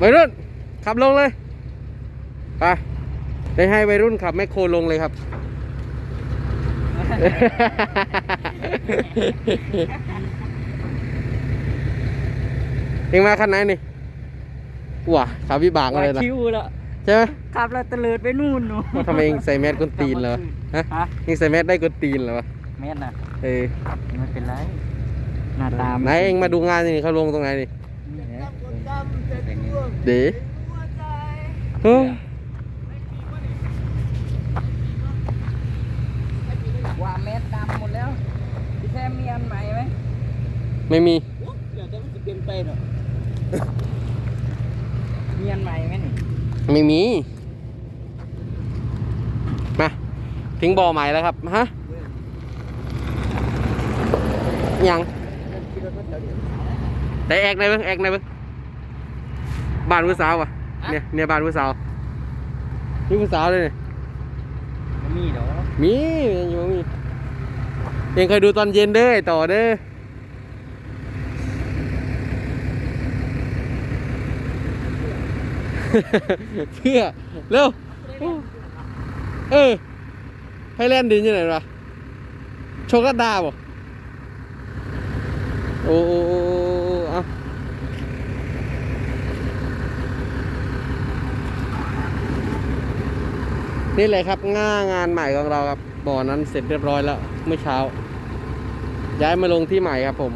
วัยรุ่น ขับลงเลยไปได้ให้วัยรุ่นขับแมคโครลงเลยครับ เองมาคันไหนนี่ว้าขับวิบากมาเลยนะคิวแล้วใช่ไหมขับแล้วตะเลิดไปนู่นหนูทำไมเองใส่แมสก้นตีนเหรอฮะเองใส่แมสได้ก้นตีนเหรอวะแม่นน่ะเออไม่เป็นไรหน้าตามไหนเองมาดูงานนี่เขาลงตรงไหนนี่ เด๋เฮ้ยว่าแมสดำหมดแล้วพี่แซมมีอันใหม่ไหมไม่มีเดี๋ยวจะมันจะเปลี่ยนไปหรอมีอันใหม่ไหมนี่ไม่มี มาทิ้งบ่อใหม่แล้วครับ ฮะ ยังได้แอกในเบิ้งแอกในเบิ้ง บ้านผู้สาวอะเนี่ยเนี่ยบ้านผู้สาวนี่ผู้สาวเลยเนี่ยไม่มีเหรอมีอยู่มีเองเคยดูตอนเย็นเด้อไอ้ต่อเด้อเพื่อเร็วเออไฮแลนด์ดินอยู่ไหนวะโชคดาบ่โอ้โอ้โอ้โอ้เอา นี่เลยครับง่างานใหม่ของเราครับบ่อนั้นเสร็จเรียบร้อยแล้วเมื่อเช้า ย้ายมาลงที่ใหม่ครับผม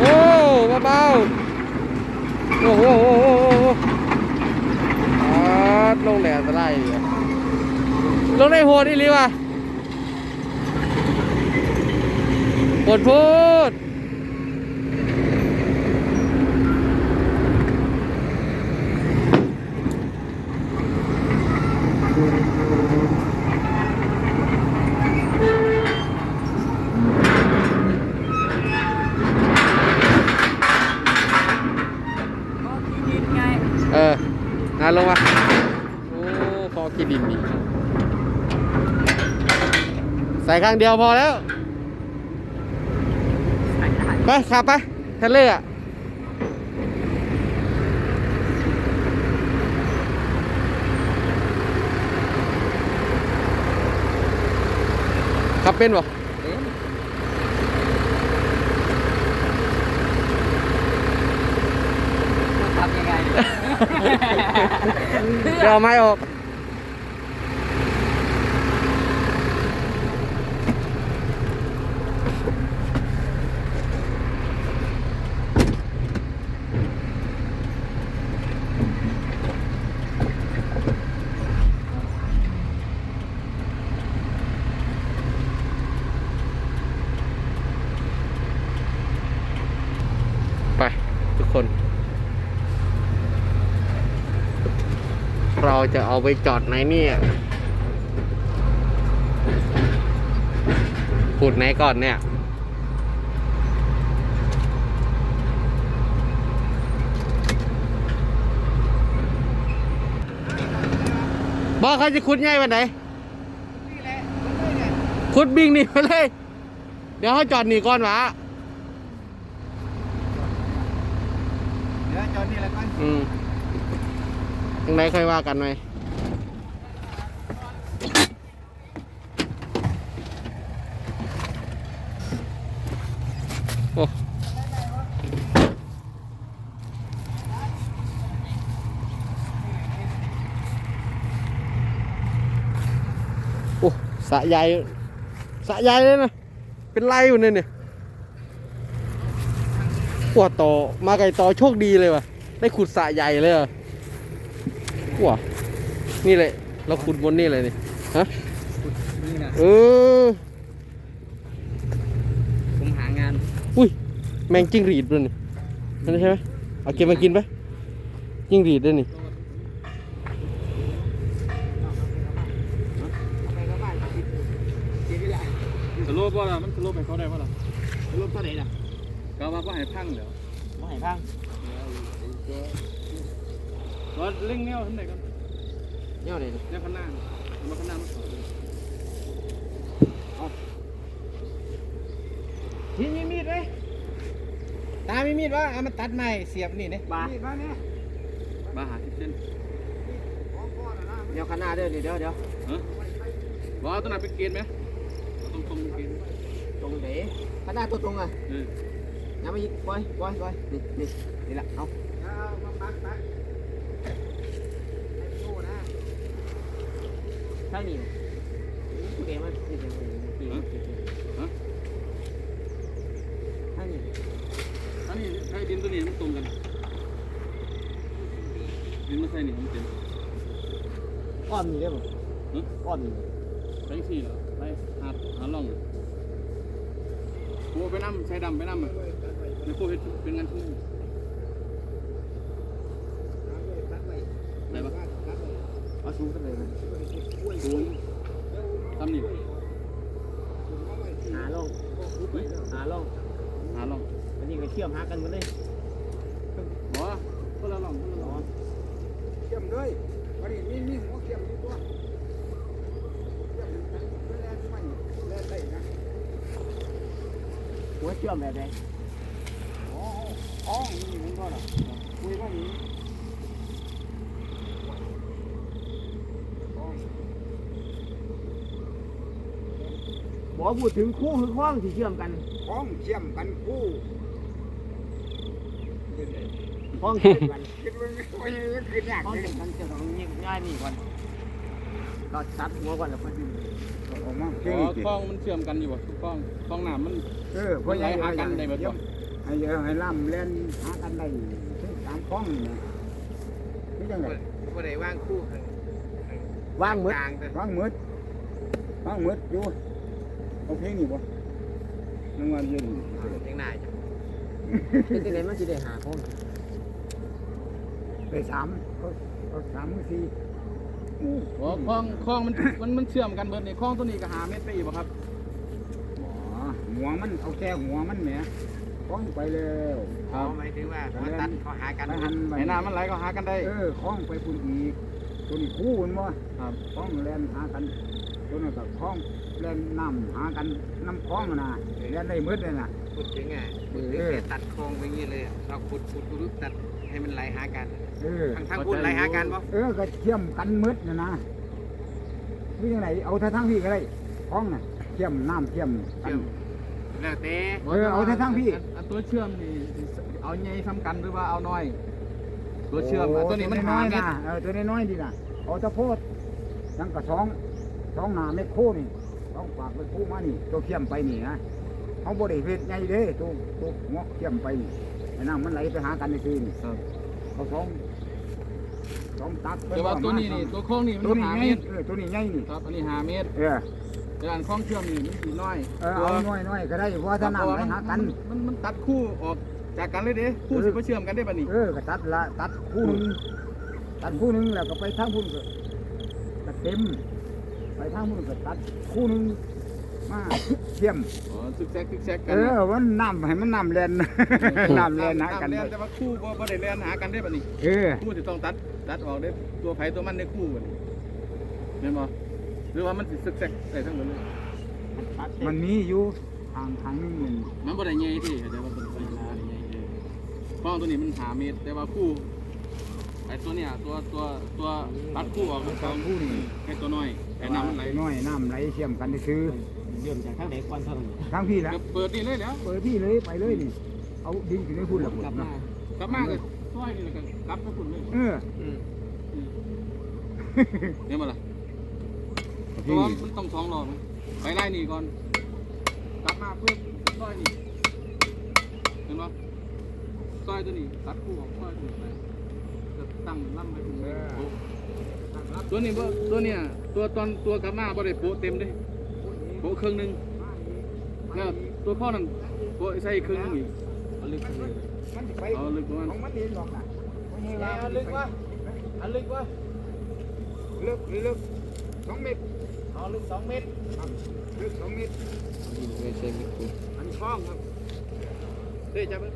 โอ้เบาๆโอ้โหโอ้โหโอ้โหอ่าลงแหลมจะไล่เลยลงในโหดอีหลีว่ะโห ดพูดก็ที่ดินไงเออนาลงมาโอ้พอกินดินดีใส่ข้างเดียวพอแล้วใส่ ได้ไปขับไปเทเลอร์อะขับเป็นบ่เอ๊ะทำยังไงเดี๋ยวเอาไม้ออก ไป ทุกคน เรา จะเอาไปจอดไหนเนี่ยขุดไหนก่อนเนี่ยบอกเขาจะขุดง่ายวันไหนขุดบิงหนี่ไปเลย เดี๋ยวเขาจอดหนีก่อนวะ งไหนค่อยว่ากันไหมโอ้โอ้สะใหญ่สะใหญ่เลยนะ เป็นไรอยู่เนี่ยเนี่ยปวดต่อมาไก่ต่อโชคดีเลยว่ะ ได้ขุดสะใหญ่เลยอะ ว้านี่เลยเราขุดบนนี่เลยนี่ฮะนี่นะเออผมหางาน อุ้ยแมงจิ้งหรีดด้วยนี่นั่นใช่ไหมเอาเก็บมากินไปจิ้งหรีดด้วยนี่ไปก็บ้านคิดคิดไม่ได้สโลปว่าล่ะมันสโลปให้เขาได้ว่าล่ะรถเท่าไหร่ล่ะก็ว่าว่าให้พังเดี๋ยวไม่ให้พัง ว่าเล่งแนวทำไหนกันเนี่ยเลยแนวข้างหน้าเอามาข้างหน้ามันขอเลยที่มีมีดไหมตามีมีดวะเอามาตัดไม้เสียบนี่เนี่ยบาบาหาสิบเส้นเดี๋ยวข้างหน้าเด้อเดี๋ยวเดี๋ยวฮะว่าเอาตัวไหนไปเกณฑ์ไหมเอาตรงตรงๆเกณฑ์ตรงไหนข้างหน้าตัวตรงอะเออน้ำมาอีกปล่อยปล่อยปล่อยนี่นี่นี่ละเอา ข้างนี้เดี๋ยวมันนี่เดี๋ยวมันข้างนี้อันนี้ใช้ดินตัวนี้มันตรงกันดินมันใส่นี่มันเต็มอ้อมนี่ได้ป่ะอ้อมนี่ใช้สี่เหรอไปหาหาล่องกูเอาไปน้ำใช้ดำไปน้ำอะในพวกเฮ็ดเป็นงานทุ่งได้ปะเอาสูงกันเลยนศูนย์ ทำนี่หาลงเฮ้ยหาลงหาล่องอันนี้ก็เชื่อมหากันหมดเลยบ่คนละล่องคนละล่องเขียมเลยวันนี้มีมีหัวเขียมอยู่ตัวเขียมเป็นแลนด์ไม่แลนด์ได้นะหัวเชื่อมแบบไหนอ๋ออ๋อนี่มันก็ล่ะคุยว่านี้อ๋อ บ อกพูดถึงคู่คือข้องที่เชื่อมกันของเขียมกันคู่ข้องเชื่อมกันคิดว่าไม่ค่อยคือยากข้องเลยเชื่อมกันจะต้องง่ายนี่ก่อนก็ตัดหัวก่อนแล้วค่อยดึงออกมาอ๋เก่งอจริงคลองมันเชื่อมกันอยู่บ่ทุกคลองคลองน้ำมันเออเพราะไหลหากันได้เบิดบ่ให้เยอะให้ล่ำเล่นหากันได้ตามคล้องนี่นะนี่จังไงก็ได้ว่างคู่ว่างมืดวางมืดวางมืดอยู่ เอาเพลงนี่บ่นึกว่าเย็นยังได้จ้ะเป็นที่ไหนมันจะได้หาคนไปสามก็ก็สามมือสี่อ๋อคลองคลองมันมันมันเชื่อมกันเบิดนี่คลองตัวนี้ก็หาเมตรไปอีกบ่ครับอ๋อหัวมันเอาแค่หัวมันแหมคล้องไปแล้วครับหมายถึงว่าหัวตัดเขาหากันไปหันไปให้น้ำมันไหลก็หากันได้ เออคล้องไปปุ่นอีกตัวนี้คู่มันบ่ครับคล้องแล่นหากันตัวนั้นก็คล้อง แล่นน้ำหากันน้ำคล้องน่ะแล่นได้หมืดเลยน่ะพูดถึงอะพูดถึงแค่ตัดโครงไปงี้เลยอะเราขุดขุดขุดตัดให้มันไหลหากันเออทางทางคุณไหลหากันปะเออก็เชื่อมกันหมืดน่ะนะนี่ยังไงเอาท่าทั้งพี่ก็ได้คล้องน่ะเชื่อมน้ำเชื่อมกันแล้วแต่เออเอาแต่ทั้งพี่อันตัวเชื่อมนี่เอาใหญ่ซ้ำกันหรือว่าเอาน้อย ตัวเชื่อมอะตัวนี้มันหาน้อยเม็ดนะเออตัวน้อยๆดีนะเอาตะโพดยังกระสองสองหนาเม็ดโคนี่ ต้องฝากไปคู่มานี่ตัวเขี้ยมไปนี่นะเขาบริเวณใหญ่เด้ตัวตัวงอกเขี้ยมไปนี่ไอ้น้ำมันไหลไปหากันในคืนนี่ครับ เขาสองสองตักไปแต่ว่าตัวนี้นี่ตัวคลองนี่ตัวมันนี้หาใหญ่เมตรเออตัวนี้ใหญ่นี่ครับ อันนี้หาเมตรเออแต่อันคลองเชื่อมนี่มันสีน้อยเออเอาน้อยน้อยๆก็ได้เพราะว่าถ้าน้ำไหลหากัน มันมันตัดคู่ออกจากกันเลยเด้คู่สิมาเชื่อมกันได้ป่ะนี่เออก็ตัดละตัดคู่หนึงตัดคู่หนึงแล้วก็ไปทางพุ่นก็ก็เต็มไป ทางพุ่นก็ตัดคู่หนึงมาเขี้ยม อ๋อซึกแซกซึกแซกกัเอนอมันน้ำให้มันน้ำแลนน้ำแลนหากันำได้แล่แต่ว่าคู่บ่บ่ได้แล่นหากันได้ป่ะนี่เออคู่ที่ต้องตัดตัดออกได้ตัวไผตัวมันในคู่กันแม่นบ่หรือว่ามันสิซึกแซกได้ทั้งหมดเลยมันมีอยู่ทางทางนึงมันมันบ่ได้ใหญ่ที่แต่ว่าเป็นไฟฟ้าได้ใหญ่เออคลองตัวนี้มันหาเมตรแต่ว่าคู่ไอ้ตัวเนี้ยตัวตัวตัวตัดคู่ออกมันทางคู่นี่แค่ตัวน้อย ไอ้น้ำมันไหลน้อยน้ำไหลเชื่อมกันได้ซื้อเริ่มจากข้างไหนก่อนเท่านั้นทางพี่ละก็เปิดนี่เลยแล้วเปิดพี่เลยไปเลยนี่เอาดินขึ้นให้พุ่นละกลับมากลับมาเลยซอยนี่แล้วกันกลับไปพุ่นเลยเอออืมเห็นบ่ล่ะเพพี่ราะว่ามันต้องสองรอบเไปไล่นี่ก่อนกลับมาเพื่อซอยนี่เห็นปะซอยตัวนี้ตัดคู่ของซอยตัวนี้ไปจะตั้งล่ำไปถึงนี้โป๊ะ ตัวนี้บ่ตัวเนี้ยตัวตอนตัวกลับมาบ่ได้โป๊ะเต็มเด้โป๊ะครึ่งหนึงแล้วตัวพ่อนั่นโป๊ะใส่ครึ่งหนึงอีกเอาลึกครึ่งหนึงมันสิไปเอาลึกประมาณของมันเองหรอกนะบ่ใช่ว่าเอาลึกวะเอาลึกวะลึกลึกสองเมตรเอาลึกสองเมตรครับลึกสองเมตรไม่ใช่มิคุอันนี้คล้องครับเด้จับไป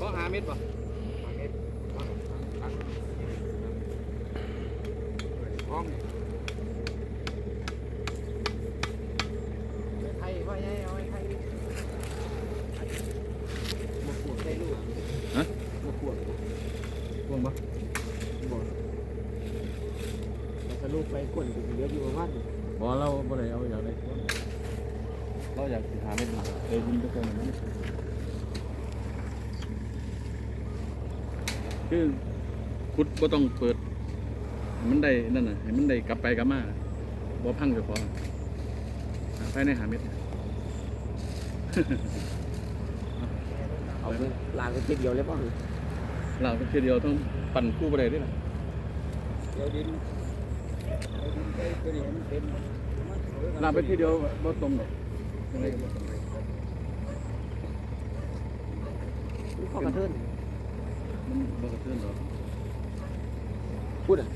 ก็หาเม็ดป่ะ สองเมตรของ ไทยว่าไงเอาไอ้ไทยมาขวดได้ลูก ฮะ มาขวด วงปะ แล้ว ก็ลูกไปกวนเหลืออยู่ประมาณบอเราบ่ได้เอาอยากได้เราอยากสิหาเม็ดมาเลยยินไปก่อนนั้นคือขุดบ่ต้องเปิดให้มันได้นั่นน่ะให้มันได้กลับไปกลับมาบ่พังเจ้าของหาภายในหาเม็ด เอาไปล้างกันทีเดียวเลยป่ะเราก็คือเดียวต้องปั่นคู่ไปเลยด้วยล่ะ เดี๋ยวดินเดี๋ยวดิ นไปตัวนี้มันเป็นเราไปทีเดียวบ่ตรงหรอกยังไงก็บ่ตรงข้อกระเทินมันบ่กระเทือนหรอกพูดอะ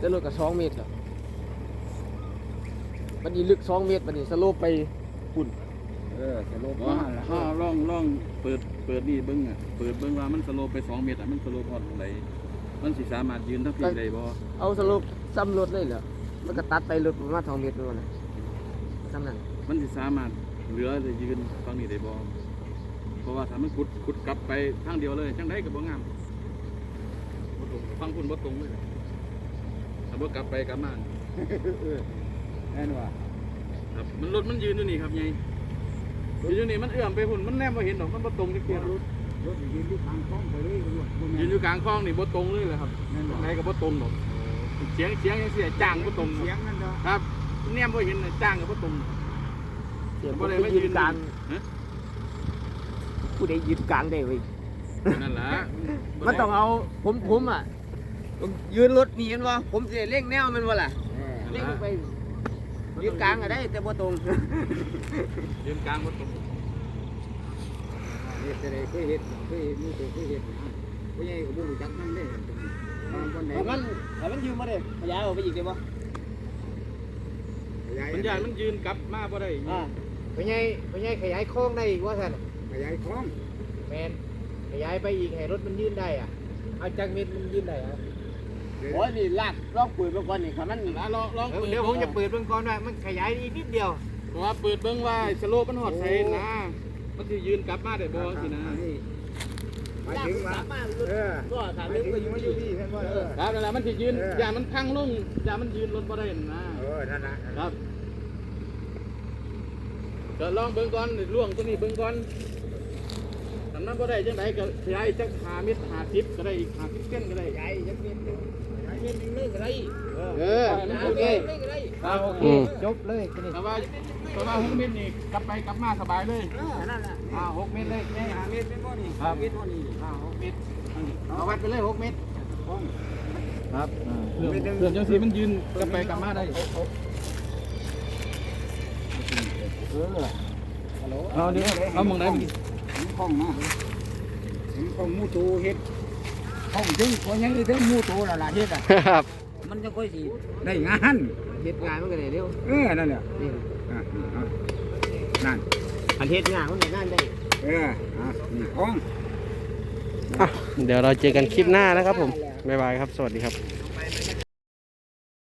จะลดกับสองเมตรแล้วมันดีลึกสองเมตรมันดีสโลปไปปุ่นเออจะลบว่ามาละถ้าลองลองเปิดเปิดนี่เบิ้งอะเปิดเบิ้งว่ามันสโลปไปสองเมตรอะมันสโลปพอดไหนมันสิสามารถยืนทั้งปีได้บ่เอาสโลป ซ้ำรถเลยเหรอมันก็ตัดไปรถประมาณสองเมตรนู่นน่ะซ้ำนั่นมันสิสามารถเหลือจะยืนฝั่งนี้ได้บ่เพราะว่าถ้ามันขุดขุดกลับไปทางเดียวเลยจังไดก็บ่งามบ่ตรงฟังคุณบ่ตรงเลยถ้าบ่กลับไปกลับมาแน่นว่าครับมันรถมันยืนอยู่นี่ครับไงยืนอยู่นี่มันเอื้อมไปหุ่นมันแนมบ่เห็นดอกมันบ่ตรงจักเทียรถรถยืนอยู่ทางคลองไปเลยรถบ่แม่ยืนอยู่กลางคลองนี่บ่ตรงเลยเลยครับแน่นจัว่างไดก็บ่ตรงดอกเสียงเสียงจังซี่จ้างบ่ตรงเสียงนั่นเด้อครับแนมบ่เห็นน่ะจ้างก็บ่ตรงเสียงบ่ได้ผู้มายืยืนนกลางฮะผู้ใดยืนกลางได้เว้ยนั่นล่ะมันต้องเอาผมผมอะต้องยืนรถหนีมันวะผมจะเร่งแนวมันวะล่ะเออเร่งไปยืนกลางก็ได้แต่บ่ตรงยืนกลางบ่ตรงเฮ็ดจะได้เคยเฮ็ดเคยเฮ็ดมีตัวเคยเฮ็ดนะผู้ใหญ่ก็บ่รู้จักนำเด้ บางคนไหนแต่มันแต่มันยืมมาเลยขยายออกไปอีกได้ปะขยายมันยานมันยืนกลับมาบ่ได้อ่าไปไงไปไงขยายโค้งได้อีกว่าท่านขยายคลองแมนขยายไปอีกให้รถมันยื่นได้อะเอาจากเม็ดมันยื่นได้อะโอ้ยนี่ลากลองปืนมาก่อนนี่ครับมันลองลองเดี๋ยวเปิดเดี๋ยวผมจะเปิดเบื้องก่อนว่ามันขยายอีกนิดเดียวเพราะว่าเปิดเบิ่งว่าสโลปมันฮอดไสนะมันสิยืนกลับมาได้บ่สินะห มายถึงว่าเออก็หถามมายเรื่องถึงก็มันออยู่ยู่ที่เห็นบ่เออครับนั่นแหละมันสิยืนเอออย่ามันพังลงอย่ามันยืนรถบ่ได้นะเออนั่นน่ะครับก็ลองเบิ่งก่อนล่วงตัวนี้เบิ่งก่อนถ้ามันบ่ได้จังไดก็ขยายจัก5เมตร50ก็ได้อีก50เซนก็ได้ใหญ่ยังมีตึงใหญ่ยังมีเรื่องอะไรเออโอเคเรื่องอะไรครับโอเคอืมจบเลยทีนี้แต่ว่าแต่ว่า6เมตรนี่กลับไปกลับมาสบายเลยเออนั่นแหละอ่า6เมตรเลยไงหาเมตรเป็นบ่นี่ครับเมตรบ่นี่ อ่า6เมตรเอาวัดไปเลยหกเมตรคลองครับเรื่องเรื่องจังสีมันยืนกลับไปกลับมาได้เออฮัลโหลเอาดิเอามองไหนมันเห็นคลองนะเห็นคลองมูตูเฮ็ดคลองถึงคนยังได้ถึงมูตูแล้วล่ะเฮ็ดอะครับมันจะค่อยสิได้งานเฮ็ดงานมันก็ได้เร็วเออนั่นแหละนี่อะอะนั่นอันเฮ็ดงานมันก็งานได้เอออะนี่คลอง อะเดี๋ยวเราเจอกันคลิปหน้านะครับผมบ๊ายบายครับ สวัสดีครับ